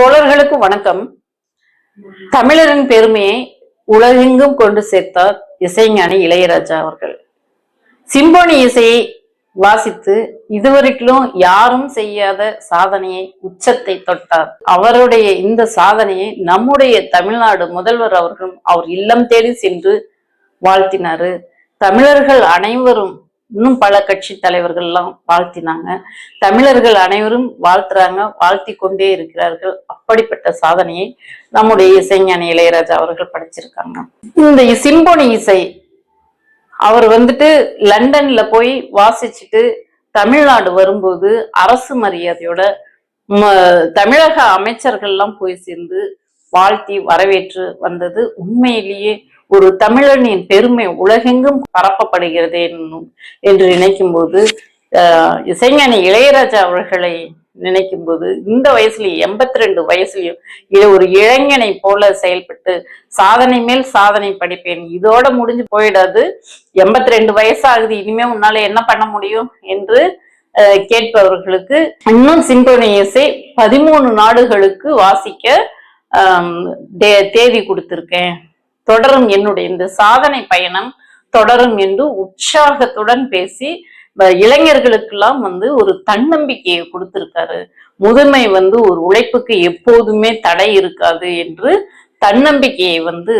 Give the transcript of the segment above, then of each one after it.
தோழர்களுக்கு வணக்கம். தமிழரின் பெருமையை உலகெங்கும் கொண்டு சேர்த்தார் இசைஞானி இளையராஜா அவர்கள். சிம்போனி இசையை வாசித்து இதுவரைக்கும் யாரும் செய்யாத சாதனையை உச்சத்தை தொட்டார். அவருடைய இந்த சாதனையை நம்முடைய தமிழ்நாடு முதல்வர் அவர்களும் அவர் இல்லம் தேடி சென்று வாழ்த்தினாரு. தமிழர்கள் அனைவரும் இன்னும் பல கட்சி தலைவர்கள் எல்லாம் வாழ்த்தினாங்க. தமிழர்கள் அனைவரும் வாழ்த்துறாங்க வாழ்த்தி கொண்டே இருக்கிறார்கள். அப்படிப்பட்ட சாதனையை நம்முடைய இசைஞானி இளையராஜா அவர்கள் படைச்சிருக்காங்க. இந்த சிம்பொனி இசை அவர் வந்துட்டு லண்டன்ல போய் வாசிச்சுட்டு தமிழ்நாடு வரும்போது அரசு மரியாதையோட தமிழக அமைச்சர்கள்லாம் போய் சேர்ந்து வாழ்த்தி வரவேற்று வந்தது. உண்மையிலேயே ஒரு தமிழனின் பெருமை உலகெங்கும் பரப்பப்படுகிறது என்று நினைக்கும் போது இசைஞானி இளையராஜா அவர்களை நினைக்கும் போது இந்த வயசுலயும் எண்பத்தி ரெண்டு வயசுலயும் இது ஒரு இளைஞனை போல செயல்பட்டு சாதனை மேல் சாதனை படிப்பேன். இதோட முடிஞ்சு போயிடாது. எண்பத்தி ரெண்டு வயசாகுது இனிமே உன்னால என்ன பண்ண முடியும் என்று கேட்பவர்களுக்கு இன்னும் சிம்பொனி இசை பதிமூணு நாடுகளுக்கு வாசிக்க தே- தேதி கொடுத்திருக்கேன். தொடரும் என்னுடைய இந்த சாதனை பயணம் தொடரும் என்று உற்சாகத்துடன் பேசி இளைஞர்களுக்கெல்லாம் வந்து ஒரு தன்னம்பிக்கையை கொடுத்திருக்காரு. முதுமை வந்து ஒரு உழைப்புக்கு எப்போதுமே தடை இருக்காது என்று தன்னம்பிக்கையை வந்து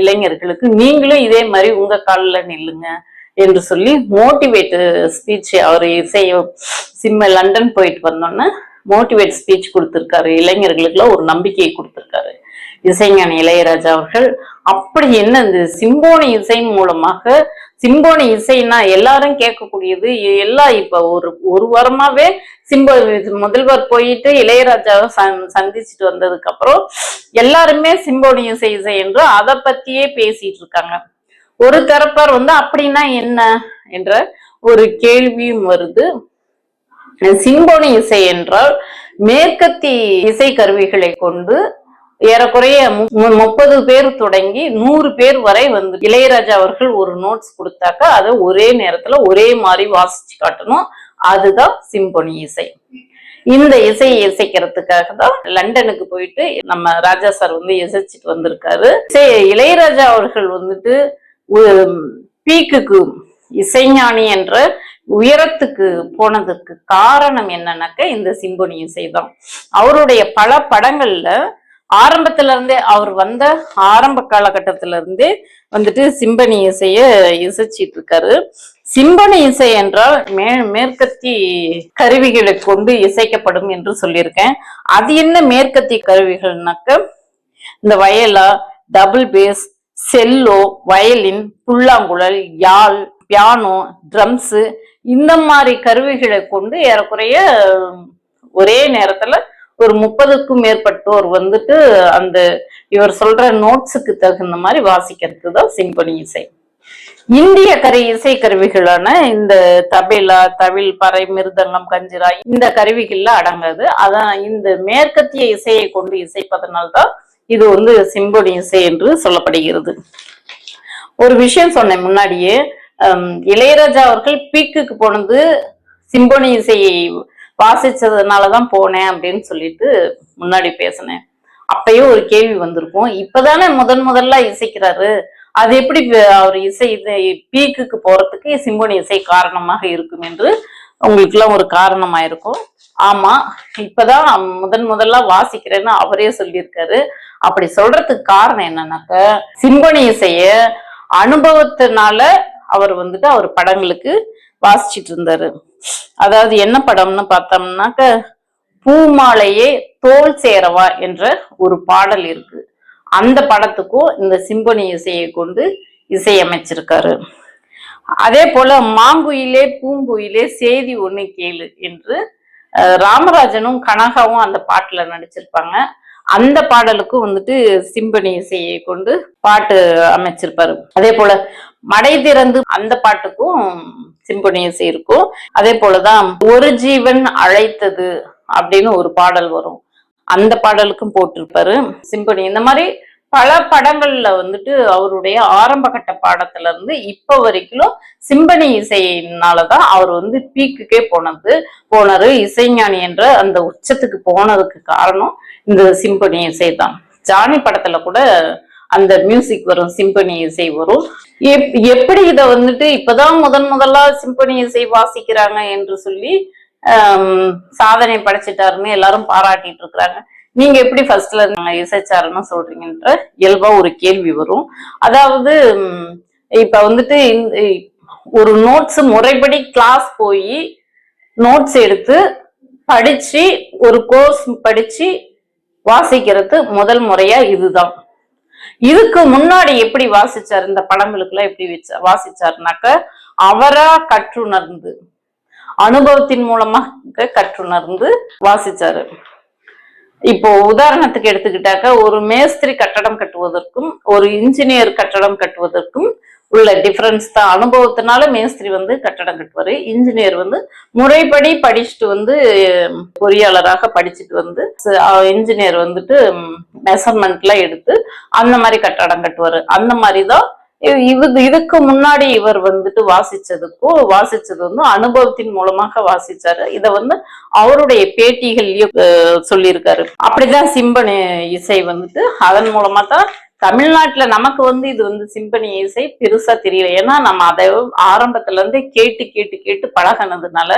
இளைஞர்களுக்கு நீங்களும் இதே மாதிரி உங்க காலில் நில்லுங்க என்று சொல்லி மோட்டிவேட் ஸ்பீச் அவர் இசைய சிம்ம லண்டன் போயிட்டு வந்தோன்னே மோட்டிவேட் ஸ்பீச் கொடுத்துருக்காரு. இளைஞர்களுக்குலாம் ஒரு நம்பிக்கையை கொடுத்துருக்காரு. இசைஞானி இளையராஜா அவர்கள். அப்படி என்ன இந்த சிம்போனி இசை மூலமாக சிம்போனி இசைன்னா எல்லாரும் கேட்கக்கூடியது எல்லாம் இப்ப ஒரு ஒரு வாரமாவே சிம்போ முதல்வர் போயிட்டு இளையராஜாவை சந்- சந்திச்சுட்டு வந்ததுக்கு அப்புறம் எல்லாருமே சிம்போனி இசை இசை என்று அதை பத்தியே பேசிட்டு இருக்காங்க. ஒரு தரப்பார் வந்து அப்படின்னா என்ன என்ற ஒரு கேள்வியும் வருது. சிம்போனி இசை என்றால் மேற்கத்தி இசை கருவிகளை கொண்டு ஏறக்குறைய மு- முப்பது பேர் தொடங்கி நூறு பேர் வரை வந்து இளையராஜா அவர்கள் ஒரு நோட்ஸ் கொடுத்தாக்க அதை ஒரே நேரத்துல ஒரே மாதிரி வாசிச்சு காட்டணும். அதுதான் சிம்பொனி இசை. இந்த இசையை இசைக்கிறதுக்காக தான் லண்டனுக்கு போயிட்டு நம்ம ராஜா சார் வந்து இசைச்சிட்டு வந்திருக்காரு. இளையராஜா அவர்கள் வந்துட்டு பீக்குக்கு இசைஞானி என்ற உயரத்துக்கு போனதுக்கு காரணம் என்னன்னாக்க இந்த சிம்பொனி இசை தான். அவருடைய பல படங்கள்ல ஆரம்பத்துல இருந்தே அவர் வந்த ஆரம்ப காலகட்டத்தில இருந்தே வந்துட்டு சிம்பனி இசைய இசைச்சிட்டு இருக்காரு சிம்பனி இசை என்றால் மே மேற்கத்தி கருவிகளை கொண்டு இசைக்கப்படும் என்று சொல்லியிருக்கேன். அது என்ன மேற்கத்தி கருவிகள்னாக்க இந்த viola double bass cello violin புல்லாங்குழல் யாழ் பியானோ ட்ரம்ஸு இந்த மாதிரி கருவிகளை கொண்டு ஏறக்குறைய ஒரே நேரத்துல ஒரு முப்பதுக்கும் மேற்பட்டோர் வந்துட்டு அந்த இவர் சொல்ற நோட்ஸுக்கு தகுந்த மாதிரி வாசிக்கிறது தான் சிம்பனி இசை. இந்திய கரை இசை கருவிகளான இந்த தபிலா தவில் பறை மிருதங்கம் கஞ்சிரா இந்த கருவிகள்ல அடங்காது. அதான் இந்த மேற்கத்திய இசையை கொண்டு இசைப்பதனால்தான் இது வந்து சிம்பொனி இசை என்று சொல்லப்படுகிறது. ஒரு விஷயம் சொன்னேன் முன்னாடியே இளையராஜா அவர்கள் பீக்குக்கு போனது சிம்பொனி இசையை வாசிச்சதுனாலதான் போனேன் அப்படின்னு சொல்லிட்டு முன்னாடி பேசினேன். அப்பயும் ஒரு கேள்வி வந்திருக்கும். இப்பதானே முதன் முதல்ல இசைக்கிறாரு. அது எப்படி அவர் இசை இதை- பீக்குக்கு போறதுக்கு சிம்பொனி இசை காரணமாக இருக்கும் என்று உங்களுக்குலாம் ஒரு காரணமா இருக்கும் ஆமா இப்பதான் முதன் முதல்ல வாசிக்கிறேன்னு அவரே சொல்லியிருக்காரு. அப்படி சொல்றதுக்கு காரணம் என்னன்னாக்க சிம்பொனி இசைய அனுபவத்தினால அவர் வந்துட்டு அவர் படங்களுக்கு வாசிச்சிட்டு இருந்தாரு. அதாவது என்ன படம்னு பார்த்தோம்னாக்க பூமாலையே தோல் சேரவா என்ற ஒரு பாடல் இருக்கு. அந்த படத்துக்கும் இந்த சிம்பொனி இசையை கொண்டு இசையமைச்சிருக்காரு. அதே போல மாங்குயிலே பூங்குயிலே செய்தி ஒண்ணு கேளு என்று ராமராஜனும் கனகாவும் அந்த பாட்டுல நடிச்சிருப்பாங்க. அந்த பாடலுக்கும் வந்துட்டு சிம்பனி இசையை கொண்டு பாட்டு அமைச்சிருப்பாரு. அதே போல மடை திறந்து அந்த பாட்டுக்கும் சிம்பனி இசை இருக்கும். அதே போலதான் ஒரு ஜீவன் அழைத்தது அப்படின்னு ஒரு பாடல் வரும். அந்த பாடலுக்கும் போட்டிருப்பாரு சிம்பனி. இந்த மாதிரி பல படங்கள்ல வந்துட்டு அவருடைய ஆரம்ப கட்ட பாடத்துல இருந்து இப்ப வரைக்கும் சிம்பனி இசையினாலதான் அவர் வந்து பீக்குக்கே போனது. போனாரு இசைஞானி என்ற அந்த உச்சத்துக்கு போனதுக்கு காரணம் இந்த சிம்பனி இசை தான் ஜானி படத்துல கூட அந்த மியூசிக் வரும் சிம்பனி இசை வரும். எப்- எப்படி இதை வந்துட்டு இப்பதான் முதன் முதலா சிம்பனி இசை வாசிக்கிறாங்க என்று சொல்லி சாதனை படைச்சிட்டாருன்னு எல்லாரும் பாராட்டிட்டு இருக்கிறாங்க. நீங்க எப்படி ஃபர்ஸ்ட்ல இசைச்சாருன்னு சொல்றீங்கன்ற இயல்பா ஒரு கேள்வி வரும். அதாவது இப்ப வந்துட்டு இந்த- ஒரு நோட்ஸ் முறைப்படி கிளாஸ் போய் நோட்ஸ் எடுத்து படிச்சு ஒரு கோர்ஸ் படிச்சு வாசிக்கிறது முதல் முறையா இதுதான். இதுக்கு முன்னாடி எப்படி வாசிச்சார்? இந்த படங்களுக்குலாம் எப்படி வச்ச- வாசிச்சாருனாக்க அவரா கற்றுணர்ந்து அனுபவத்தின் மூலமாக கற்றுணர்ந்து வாசிச்சாரு. இப்போ உதாரணத்துக்கு எடுத்துக்கிட்டாக்க ஒரு மேஸ்திரி கட்டடம் கட்டுவதற்கும் ஒரு இன்ஜினியர் கட்டடம் கட்டுவதற்கும் உள்ள டிஃபரன்ஸ் தான். அனுபவத்தினால மேஸ்திரி வந்து கட்டடம் கட்டுவார். இன்ஜினியர் வந்து முறைப்படி படிச்சுட்டு வந்து பொறியாளராக படிச்சுட்டு வந்து இன்ஜினியர் வந்துட்டு மெஷர்மெண்ட்லாம் எடுத்து அந்த மாதிரி கட்டடம் கட்டுவார். அந்த மாதிரி தான் இது இதுக்கு முன்னாடி இவர் வந்துட்டு வாசிச்சதுக்கும் வாசிச்சது வந்து அனுபவத்தின் மூலமாக வாசிச்சாரு. இத வந்து அவருடைய பேட்டிகள்லயும் சொல்லியிருக்காரு. அப்படிதான் சிம்பனி இசை வந்துட்டு அதன் மூலமா தான் தமிழ்நாட்டுல நமக்கு வந்து இது வந்து சிம்பனி இசை பெருசா தெரியல. ஏன்னா நம்ம அதை ஆரம்பத்துல இருந்தே கேட்டு கேட்டு கேட்டு பழகினதுனால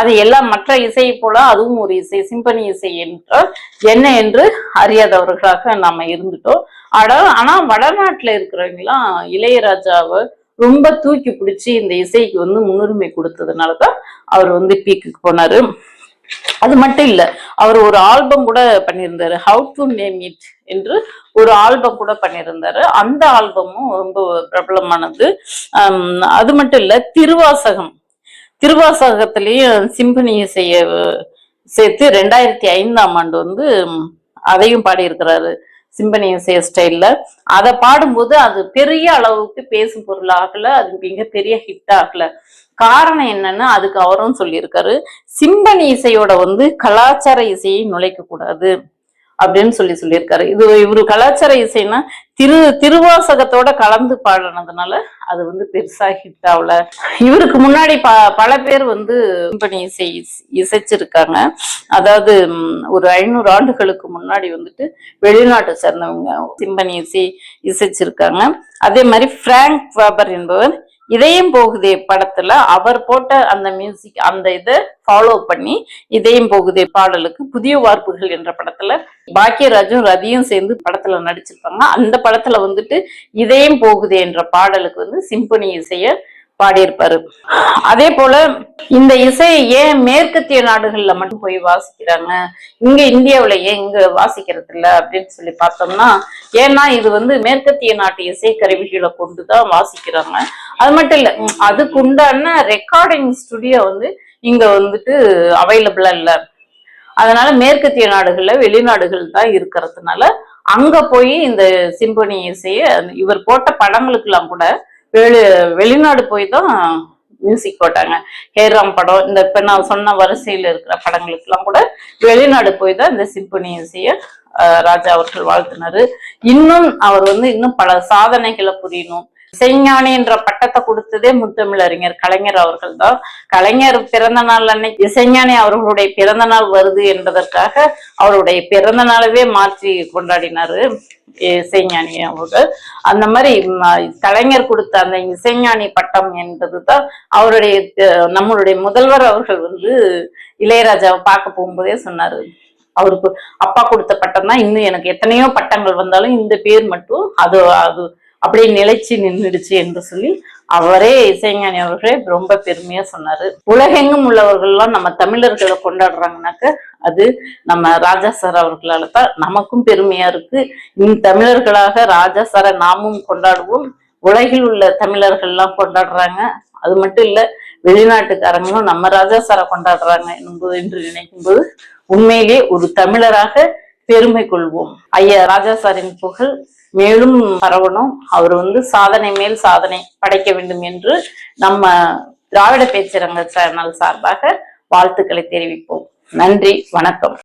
அது எல்லாம் மற்ற இசையை போல அதுவும் ஒரு இசை சிம்பனி இசை என்றால் என்ன என்று அறியாதவர்களாக நாம இருந்துட்டோம். ஆனா ஆனா வடநாட்டுல இருக்கிறவங்களாம் இளையராஜாவை ரொம்ப தூக்கி பிடிச்சி இந்த இசைக்கு வந்து முன்னுரிமை கொடுத்ததுனாலதான் அவர் வந்து பீக்குக்கு போனாரு. அது மட்டும் இல்ல அவர் ஒரு ஆல்பம் கூட பண்ணியிருந்தாரு ஹவு டு நேம் இட் என்று ஒரு ஆல்பம் கூட பண்ணியிருந்தாரு. அந்த ஆல்பமும் ரொம்ப பிரபலமானது. அது மட்டும் இல்ல திருவாசகம். திருவாசகத்திலையும் சிம்பனியை செய்ய சேர்த்து ரெண்டாயிரத்தி ஐந்தாம் ஆண்டு வந்து அதையும் பாடியிருக்கிறாரு. சிம்பனி இசை ஸ்டைல்ல அதை பாடும்போது அது பெரிய அளவுக்கு பேசும் பொருள் ஆகல அது இங்க பெரிய ஹிட் ஆகல. காரணம் என்னன்னா அதுக்கு அவரும் சொல்லியிருக்காரு சிம்பனி இசையோட வந்து கலாச்சார இசையை நுழைக்க கூடாது அப்படின்னு சொல்லி சொல்லியிருக்காரு. இது இவரு கலாச்சார இசைன்னா திரு திருவாசகத்தோட கலந்து பாடினதுனால அது வந்து பெருசா ஹிட் ஆகல இவருக்கு முன்னாடி ப பல பேர் வந்து கம்பெனி இசை இஸ்- இசைச்சிருக்காங்க. அதாவது ஒரு ஐநூறு ஆண்டுகளுக்கு முன்னாடி வந்துட்டு வெளிநாட்டை சேர்ந்தவங்க சிம்பனி இசை இசைச்சிருக்காங்க. அதே மாதிரி பிராங்க் வாபர் என்பவர் இதயம் போகுதே படத்துல அவர் போட்ட அந்த மியூசிக் அந்த இதை ஃபாலோ பண்ணி இதயம் போகுதே பாடலுக்கு புதிய வார்ப்புகள் என்ற படத்துல பாக்கியராஜும் ரதியும் சேர்ந்து படத்துல நடிச்சிருப்பாங்க. அந்த படத்துல வந்துட்டு இதயம் போகுதே என்ற பாடலுக்கு வந்து சிம்பனி இசைய பாடியிருப்பாரு. அதே போல இந்த இசையை ஏன் மேற்கத்திய நாடுகள்ல மட்டும் போய் வாசிக்கிறாங்க? இங்க இந்தியாவுல ஏன் இங்க வாசிக்கிறது இல்ல அப்படின்னு சொல்லி பார்த்தோம்னா ஏன்னா இது வந்து மேற்கத்திய நாட்டு இசை கருவிகளை கொண்டுதான் வாசிக்கிறாங்க. அது மட்டும் இல்ல அதுக்கு உண்டான ரெக்கார்டிங் ஸ்டுடியோ வந்து இங்க வந்துட்டு அவைலபிளா இல்ல. அதனால மேற்கத்திய நாடுகள்ல வெளிநாடுகள் தான் இருக்கிறதுனால அங்க போய் இந்த சிம்பனி இசைய இவர் போட்ட படங்களுக்கெல்லாம் கூட வெளி வெளிநாடு போய் தான் மியூசிக் போட்டாங்க. ஹேராம் படம் இந்த இப்ப நான் சொன்ன வரிசையில இருக்கிற படங்களுக்கெல்லாம் கூட வெளிநாடு போய் தான் இந்த சிம்பனி இசைய ராஜா அவர்கள் வாழ்த்தினாரு. இன்னும் அவர் வந்து இன்னும் பல சாதனைகளை புரியணும். இசைஞானி என்ற பட்டத்தை கொடுத்ததே முத்தமிழறிஞர் கலைஞர் அவர்கள் தான் கலைஞர் பிறந்த நாள் அன்னைக்கு இசைஞானி அவர்களுடைய பிறந்த நாள் வருது என்பதற்காக அவருடைய பிறந்த நாளவே மாற்றி கொண்டாடினாரு இசைஞானி அவர்கள். அந்த மாதிரி கலைஞர் கொடுத்த அந்த இசைஞானி பட்டம் என்பதுதான் அவருடைய நம்மளுடைய முதல்வர் அவர்கள் வந்து இளையராஜாவை பார்க்க போகும்போதே சொன்னாரு. அவருக்கு அப்பா கொடுத்த பட்டம் தான். இன்னும் எனக்கு எத்தனையோ பட்டங்கள் வந்தாலும் இந்த பேர் மட்டும் அது அது அப்படியே நிலைச்சு நின்றுடுச்சு என்று சொல்லி அவரே இசைஞானி அவர்களே ரொம்ப பெருமையா சொன்னாரு. உலகெங்கும் உள்ளவர்கள்லாம் நம்ம தமிழர்களை கொண்டாடுறாங்கனாக்க அது நம்ம ராஜா சார் அவர்களால தான் நமக்கும் பெருமையா இருக்கு. இந் தமிழர்களாக ராஜா சாரை நாமும் கொண்டாடுவோம். உலகில் உள்ள தமிழர்கள்லாம் கொண்டாடுறாங்க. அது மட்டும் இல்ல வெளிநாட்டுக்காரங்களும் நம்ம ராஜா சாரை கொண்டாடுறாங்க என்பது என்று நினைக்கும் போது உண்மையிலே ஒரு தமிழராக பெருமை கொள்வோம். ஐயா ராஜா சாரின் புகழ் மேலும் பரவணும் அவர் வந்து சாதனை மேல் சாதனை படைக்க வேண்டும் என்று நம்ம திராவிட பேச்சரங்க சேனல் சார்பாக வாழ்த்துக்களை தெரிவிப்போம். நன்றி வணக்கம்.